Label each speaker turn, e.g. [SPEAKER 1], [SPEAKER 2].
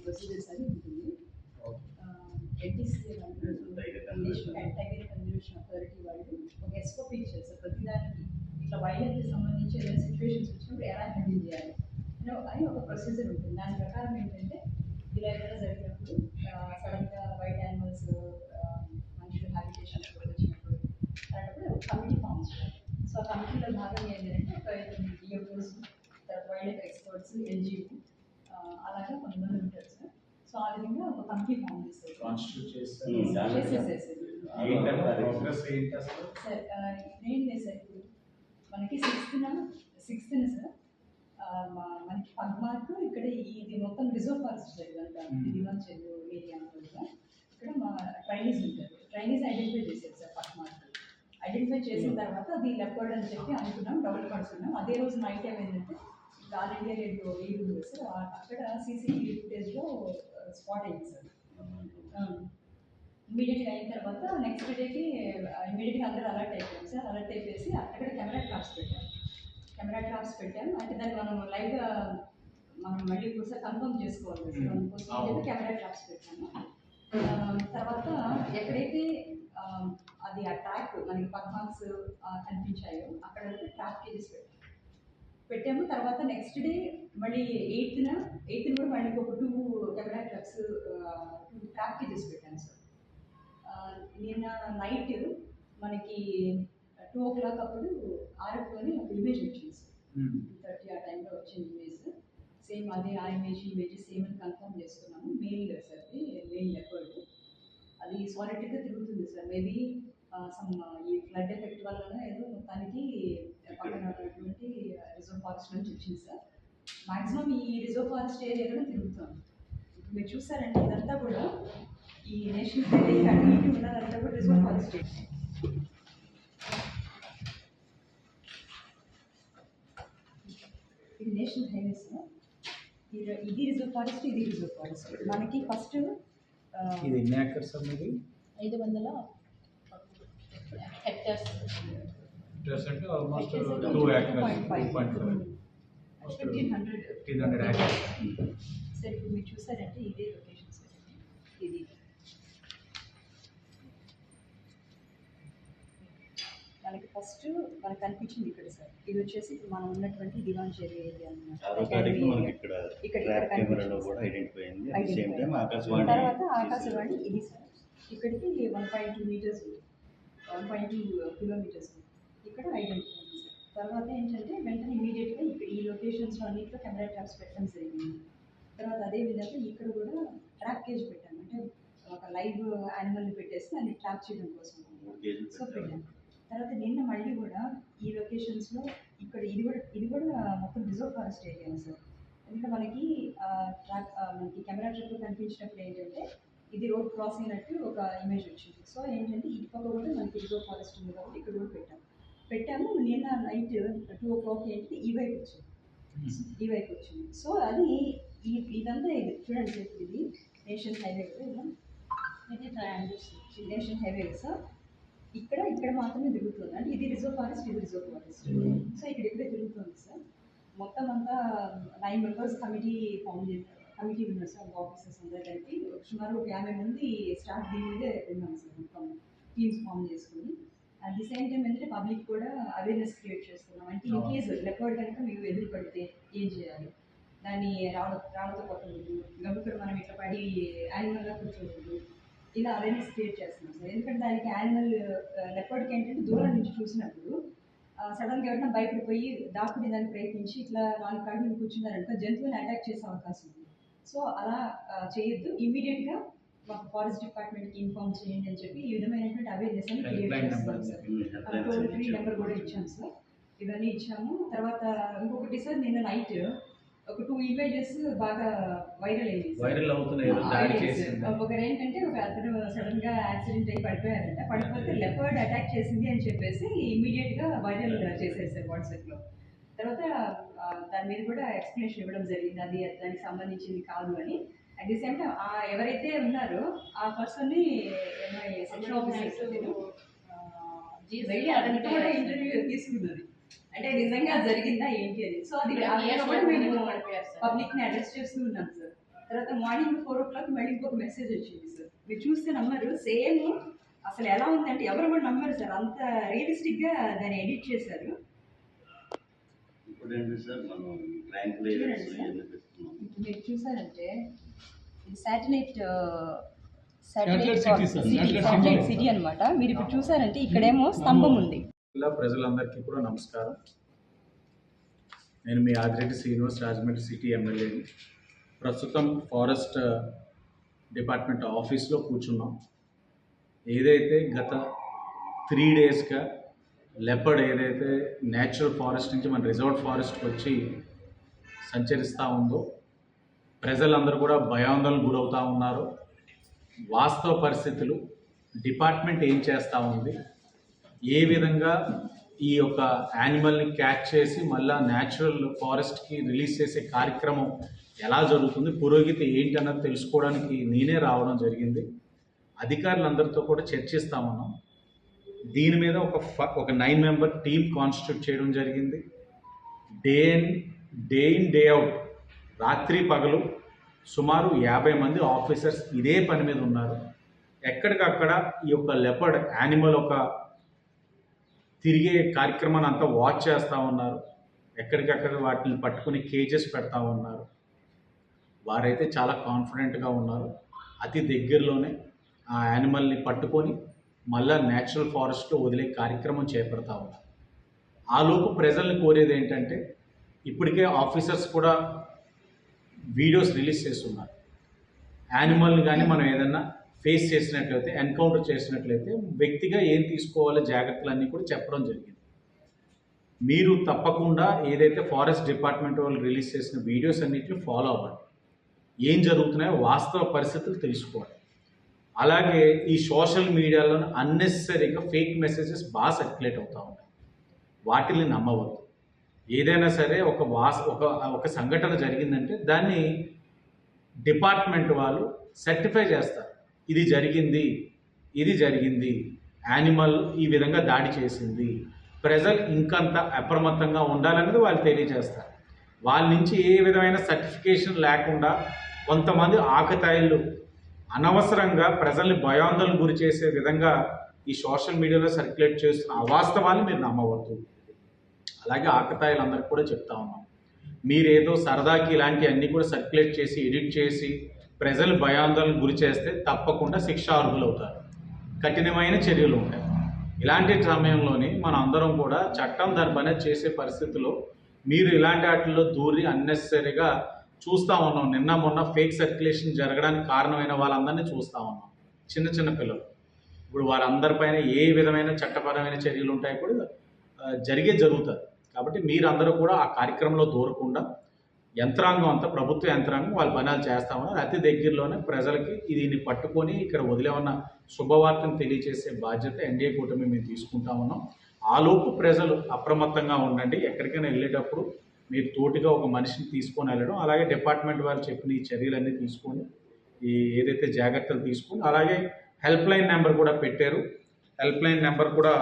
[SPEAKER 1] Procedures అని ఉంటుంది. NTC national tiger conservation authority వాళ్ళు ఒక ఎస్ఓపి ఇచ్చారు ప్రతిదానికి ఇట్లా వైల్డ్ సంబంధించి ఏదైనా సిచ్యువేషన్స్ వచ్చినప్పుడు ఎలా హ్యాండిల్ చేయాలి? అని ఒక ప్రొసీజర్ ఉంటుంది. దాని ప్రకారం ఏంటంటే ఇలా ఏదైనా జరిగినప్పుడు సడన్గా వైల్డ్ యానిమల్స్ మనుషుల హ్యాబిటేషన్స్ వచ్చినప్పుడు అలాంటప్పుడు కమిటీ ఫామ్ చేయాలి. సో ఆ కమిటీలో భాగంగా ఏంటంటే ఒక డిఎఫ్ఓస్ తర్వాత వైల్డ్ లైఫ్ ఎక్స్పర్ట్స్ ఎన్జిఓ అలాగే కొంతమంది ఉంటారు సార్ సో ఆ విధంగా ఒక కమిటీ ఫామ్ చేస్తారు
[SPEAKER 2] కాన్స్టిట్యూట్ చేస్తారు
[SPEAKER 3] Hmm, దాని-
[SPEAKER 1] చేసేసేసారు
[SPEAKER 2] ఏంటంటే ప్రోగ్రెస్ ఏంటి అసలు
[SPEAKER 1] సార్ ఆ, ఇదేం లేదు సార్ ఇప్పుడు మనకి సిక్స్త్న సిక్స్త్న సార్. మనకి పద్మార్క్ ఇక్కడ ఇది మొత్తం రిజర్వ్ ఫారెస్ట్ ఇదంతా
[SPEAKER 2] Hmm.
[SPEAKER 1] ఇది చెరువు ఏరియా అంతా ఇక్కడ మా ట్రైనీస్ ఉంటారు. ట్రైనీస్ ఐడెంటిఫై చేశారు సార్ పద్మార్క్ ఐడెంటిఫై చేసిన తర్వాత అది లెపర్డ్ అని చెప్పి అనుకున్నాం డౌట్ పడుతున్నాం. అదే రోజు నైట్ ఏమైందంటే ఆల్ ఇండియా రేడియో లీడ్ ఉంది సార్. అక్కడ సీసీటీవీ ఫుటేజ్లో స్పాట్ అయింది సార్. ఇమీడియట్గా అయిన తర్వాత నెక్స్ట్ డేకి ఇమీడియట్గా అందరూ అలర్ట్ అయిపోయాం సార్. అలర్ట్ అయిపోయేసి అక్కడ కెమెరా ట్రాప్స్ పెట్టాం. కెమెరా ట్రాప్స్ పెట్టాం. అయితే దాన్ని మనం లైవ్గా మనం మళ్ళీ ఒకసారి కన్ఫర్మ్ చేసుకోవాలి. అందుకోసం. కెమెరా ట్రాప్స్ పెట్టాము. తర్వాత ఎక్కడైతే అది ఆ ట్రాక్ మనకి పద్మాక్స్ కనిపించాయో అక్కడ ట్రాప్ కేజెస్ పెట్టాం. పెట్టాము. తర్వాత నెక్స్ట్ డే మళ్ళీ ఎయిత్న ఎయిత్న కూడా మళ్ళీ ఒక two camera traps two trap cages పెట్టాను సార్. నిన్న నైట్ మనకి టూ ఓ క్లాక్ అప్పుడు ఆర్ఎఫ్లోని ఒక ఇమేజ్ వచ్చింది సార్.
[SPEAKER 2] Hmm.
[SPEAKER 1] టూ థర్టీ ఆ టైంలో వచ్చింది ఇమేజ్ సేమ్ అదే ఆ ఇమేజ్ ఇమేజ్ సేమ్ అని కన్ఫర్మ్ చేసుకున్నాము మెయిల్ సార్ మెయిల్ లెపర్డ్ అది సాలిడ్గా తిరుగుతుంది సార్. మేబీ సమ్ ఈ ఫ్లడ్ ఎఫెక్ట్ వల్ల ఏదో మొత్తానికి ఫారెస్ట్ నుంచి వచ్చింది సార్. మాక్సిమం ఈ రిజర్వ్ ఫారెస్ట్ ఏరియాలో తిరుగుతాం ఇప్పుడు మీరు చూసారంటే ఇదంతా కూడా ఈ నేషనల్ హైవే అటు ఇటు ఉన్నదంతా కూడా రిజర్వ్ ఫారెస్ట్ ఏరియా ఇది నేషనల్ హైవేస్ ఇది ఇది రిజర్వ్ ఫారెస్ట్ ఇది రిజర్వ్ ఫారెస్ట్ మనకి ఫస్ట్
[SPEAKER 2] ఇది ఎన్ని ఏకర్స్ అనేది
[SPEAKER 1] ఐదు వందల హెక్టర్స్.
[SPEAKER 2] అంటే ఆల్మోస్ట్
[SPEAKER 1] Hectares
[SPEAKER 2] టూ
[SPEAKER 1] అంటే
[SPEAKER 2] acres
[SPEAKER 1] 2.5.
[SPEAKER 2] Two point five
[SPEAKER 1] fifteen hundred
[SPEAKER 2] fifteen hundred acres
[SPEAKER 1] sir ఇప్పుడు మీరు చూసారంటే ఇదే లొకేషన్ సార్ ఇది మనకి ఫస్ట్ మనకు కనిపించింది ఇక్కడ సార్ ఇది వచ్చేసి ఇప్పుడు మనం ఉన్నటువంటి దివాన్ చెరి ఏరియా
[SPEAKER 3] ఇక్కడ
[SPEAKER 1] ఇక్కడ కనిపించింది. తర్వాత ఆకాశవాణి ఇది సార్ ఇక్కడికి one point two metres one point two kilometres ఇక్కడ ఉంది సార్ తర్వాత ఏంటంటే వెంటనే ఇమీడియట్గా ఇక్కడ ఈ లొకేషన్స్లో అన్నింటిలో కెమెరా ట్రాప్స్ పెట్టడం జరిగింది. తర్వాత అదే విధంగా ఇక్కడ కూడా ట్రాప్ కేజ్ పెట్టాను. అంటే ఒక లైవ్ యానిమల్ని పెట్టేసి దాన్ని ట్రాప్ చేయడం కోసం. సో పెట్టాను. తర్వాత నిన్న మళ్ళీ కూడా ఈ లొకేషన్స్లో ఇక్కడ ఇది కూడా ఇది కూడా మొత్తం రిజర్వ్ ఫారెస్ట్ ఏరియా సార్ ఎందుకంటే మనకి ట్రాక్ మనకి కెమెరా ట్రిప్ కనిపించినప్పుడు ఏంటంటే ఇది రోడ్ క్రాస్ అయినట్టు ఒక ఇమేజ్ వచ్చింది. సో ఏంటంటే ఇటు పక్క కూడా మనకి రిజర్వ్ ఫారెస్ట్ ఉంది కాబట్టి ఇక్కడ కూడా పెట్టాం. పెట్టాము నిన్న నైట్ టూ ఓ క్లాక్ ఏంటి ఈ వైపు వచ్చింది. ఈ వైపు వచ్చింది. సో అది ఈ ఇదంతా ఇది. చూడండి ఇది నేషనల్ హైవే కదా ఇది? ట్రయాంగిల్స్. National highway sir? ఇక్కడ ఇక్కడ మాత్రమే తిరుగుతుంది. అంటే ఇది రిజర్వ్ ఫారెస్ట్ ఇది రిజర్వ్ ఫారెస్ట్.
[SPEAKER 2] Hmm.
[SPEAKER 1] సో ఇక్కడ ఇక్కడే తిరుగుతుంది సార్. మొత్తం అంతా నైన్ మెంబర్స్ కమిటీ ఫామ్ చేశారు. కమిటీ ఉన్నారు సార్ ఆఫీసర్స్ అందరూ కలిపి సుమారు ఒక యాభై మంది స్టాఫ్ దీని మీదే ఉన్నాం సార్ మొత్తం. టీమ్స్ ఫామ్ చేసుకుని. అట్ ది సేమ్ టైం ఏంటంటే పబ్లిక్ కూడా అవేర్నెస్ క్రియేట్ చేస్తున్నాం. అంటే ఇన్ కేస్ లెపర్డ్ కనుక మీకు ఎదురు పడితే ఏం చేయాలి? దాన్ని రాళ్ళ రాళ్ళతో కొట్టకూడదు గబుక్కడు మనం ఇట్లా పడి యానిమల్గా కూర్చోకూడదు. ఇలా అవేర్నెస్ క్రియేట్ చేస్తున్నాం సార్. ఎందుకంటే దానికి యానిమల్ లెపర్డ్కి ఏంటంటే దూరం నుంచి చూసినప్పుడు సడన్గా ఎవరైనా భయపడిపోయి దాక్కుని దాన్ని ప్రయత్నించి ఇట్లా నాలుగు కాళ్ళు మీద కూర్చున్నారనుకో జంతువుని అటాక్ చేసే అవకాశం ఉంది. సో అలా ఆ, చేయొద్దు. ఇమీడియట్గా మాకు ఫారెస్ట్ డిపార్ట్మెంట్కి ఇన్ఫార్మ్ చేయండి అని చెప్పి ఈ విధమైనటువంటి అవేర్నెస్ అని క్రియేట్ చేస్తాం. సార్. Toll free. నెంబర్ కూడా ఇచ్చాం సార్. ఇవన్నీ ఇచ్చాము. తర్వాత ఇంకొకటి సార్ నిన్న నైట్ ఒక టూ ఇమేజెస్ బాగా వైరల్ అయ్యింది సార్.
[SPEAKER 2] వైరల్ అవుతున్నాయి.
[SPEAKER 1] ఒకరు ఏంటంటే ఒక అతను సడన్గా యాక్సిడెంట్ అయ్యి పడిపోయారంట. పడిపోతే లెపర్డ్ అటాక్ చేసింది అని చెప్పేసి ఇమీడియట్గా వైరల్ చేసేసారు వాట్సాప్లో. తర్వాత దాని మీద కూడా ఎక్స్ప్లెనేషన్ ఇవ్వడం జరిగింది. అది దానికి సంబంధించింది కాదు అని. అట్ ది సేమ్ టైం ఎవరైతే ఉన్నారో ఆ పర్సన్ని సెక్షన్ వెళ్ళి కూడా ఇంటర్వ్యూ తీసుకున్నది అంటే నిజంగా జరిగిందా ఏంటి అని. సో అది మేము పబ్లిక్ని అడ్రస్ చేస్తూ ఉన్నాం సార్ తర్వాత మార్నింగ్ ఫోర్ ఓ క్లాక్ మళ్ళీ ఇంకొక మెసేజ్ వచ్చింది సార్ మీరు చూస్తే నమ్మరు సేమ్ అసలు ఎలా ఉందంటే ఎవరు కూడా నమ్మరు సార్ అంత రియలిస్టిక్గా దాన్ని ఎడిట్ చేశారు.
[SPEAKER 3] ఇప్పుడు ఏంటి సార్ మనం
[SPEAKER 1] మీరు చూసారంటే ఇది శాటిలైట్. శాటిలైట్ సిటీ అన్నమాట. మీరు ఇప్పుడు చూసారంటే ఇక్కడేమో స్తంభం ఉంది.
[SPEAKER 2] ప్రజలందరికీ కూడా నమస్కారం. నేను మీ ఆదిరెడ్డి శ్రీనివాస్ రాజమండ్రి సిటీ ఎమ్మెల్యేని. ప్రస్తుతం ఫారెస్ట్ డిపార్ట్మెంట్ ఆఫీస్లో కూర్చున్నాం. ఏదైతే గత త్రీ డేస్గా లెపర్డ్ ఏదైతే న్యాచురల్ ఫారెస్ట్ నుంచి మన రిజర్వ్ ఫారెస్ట్కి వచ్చి సంచరిస్తూ ఉందో ప్రజలందరూ కూడా భయాందోళన గురవుతూ ఉన్నారు. వాస్తవ పరిస్థితులు డిపార్ట్మెంట్ ఏం చేస్తూ ఉంది? ఏ విధంగా ఈ యొక్క యానిమల్ని క్యాచ్ చేసి మళ్ళా న్యాచురల్ ఫారెస్ట్కి రిలీజ్ చేసే కార్యక్రమం ఎలా జరుగుతుంది? పురోగతి ఏంటి అన్నది తెలుసుకోవడానికి నేనే రావడం జరిగింది. అధికారులందరితో కూడా చర్చిస్తామన్నాం దీని మీద ఒక ఫ ఒక నైన్ మెంబర్ టీమ్ కాన్స్టిట్యూట్ చేయడం జరిగింది. Day in day in day out రాత్రి పగలు సుమారు యాభై మంది ఆఫీసర్స్ ఇదే పని మీద ఉన్నారు. ఎక్కడికక్కడ ఈ యొక్క లెపర్డ్ యానిమల్ ఒక తిరిగే కార్యక్రమాన్ని అంతా వాచ్ చేస్తూ ఉన్నారు. ఎక్కడికక్కడ వాటిని పట్టుకుని కేజెస్ పెడతా ఉన్నారు. వారైతే చాలా కాన్ఫిడెంట్గా ఉన్నారు. అతి దగ్గరలోనే ఆ యానిమల్ని పట్టుకొని మళ్ళా న్యాచురల్ ఫారెస్ట్లో వదిలే కార్యక్రమం చేపడతా ఉన్నారు. ఆలోపు ప్రజల్ని కోరేది ఏంటంటే ఇప్పటికే ఆఫీసర్స్ కూడా వీడియోస్ రిలీజ్ చేస్తున్నారు. యానిమల్ని కానీ మనం ఏదన్నా ఫేస్ చేసినట్లయితే ఎన్కౌంటర్ చేసినట్లయితే వ్యక్తిగా ఏం తీసుకోవాలో జాగ్రత్తలన్నీ కూడా చెప్పడం జరిగింది. మీరు తప్పకుండా ఏదైతే ఫారెస్ట్ డిపార్ట్మెంట్ వాళ్ళు రిలీజ్ చేసిన వీడియోస్ అన్నిటిని ఫాలో అవ్వండి. ఏం జరుగుతున్నాయో వాస్తవ పరిస్థితులు తెలుసుకోవాలి. అలాగే ఈ సోషల్ మీడియాలో అన్నెసరీగా ఫేక్ మెసేజెస్ బాగా సర్క్యులేట్ అవుతూ ఉన్నాయి. వాటిని నమ్మవద్దు. ఏదైనా సరే ఒక వాస్ ఒక ఒక సంఘటన జరిగిందంటే దాన్ని డిపార్ట్మెంట్ వాళ్ళు సర్టిఫై చేస్తారు. ఇది జరిగింది ఇది జరిగింది యానిమల్ ఈ విధంగా దాడి చేసింది ప్రజలు ఇంకంత అప్రమత్తంగా ఉండాలనేది వాళ్ళు తెలియజేస్తారు. వాళ్ళ నుంచి ఏ విధమైన సర్టిఫికేషన్ లేకుండా కొంతమంది ఆకతాయిలు అనవసరంగా ప్రజల్ని భయాందోళన గురి చేసే విధంగా ఈ సోషల్ మీడియాలో సర్క్యులేట్ చేస్తున్న అవాస్తవాన్ని మీరు నమ్మవద్దు. అలాగే ఆకతాయిలందరికీ కూడా చెప్తా ఉన్నాం. మీరేదో సరదాకి ఇలాంటి అన్నీ కూడా సర్క్యులేట్ చేసి ఎడిట్ చేసి ప్రజలు భయాందోళనకు గురి చేస్తే తప్పకుండా శిక్ష అర్హులు అవుతారు కఠినమైన చర్యలు ఉంటాయి. ఇలాంటి సమయంలోనే మన అందరం కూడా చట్టం దర్భన చేసే పరిస్థితిలో మీరు ఇలాంటి వాటిల్లో దూరి అన్నెసరీగా చూస్తూ ఉన్నాం. నిన్న మొన్న ఫేక్ సర్క్యులేషన్ జరగడానికి కారణమైన వాళ్ళందరినీ చూస్తూ ఉన్నాం. చిన్న చిన్న పిల్లలు. ఇప్పుడు వారందరిపైన ఏ విధమైన చట్టపరమైన చర్యలు ఉంటాయి కూడా జరిగే జరుగుతుంది కాబట్టి మీరందరూ కూడా ఆ కార్యక్రమంలో దూరకుండా యంత్రాంగం అంతా ప్రభుత్వ యంత్రాంగం వాళ్ళ పనాలు చేస్తా అతి దగ్గరలోనే ప్రజలకి దీన్ని పట్టుకొని ఇక్కడ వదిలేమన్న శుభవార్తను తెలియజేసే బాధ్యత ఎన్డీఏ కూటమి మేము తీసుకుంటా ఉన్నాం. ఆలోపు ప్రజలు అప్రమత్తంగా ఉండండి. ఎక్కడికైనా వెళ్ళేటప్పుడు మీరు తోటిగా ఒక మనిషిని తీసుకొని వెళ్ళడం అలాగే డిపార్ట్మెంట్ వారు చెప్పిన ఈ చర్యలన్నీ తీసుకొని ఈ ఏదైతే జాగ్రత్తలు తీసుకొని అలాగే హెల్ప్ లైన్ నెంబర్ కూడా పెట్టారు. హెల్ప్ లైన్ నెంబర్ కూడా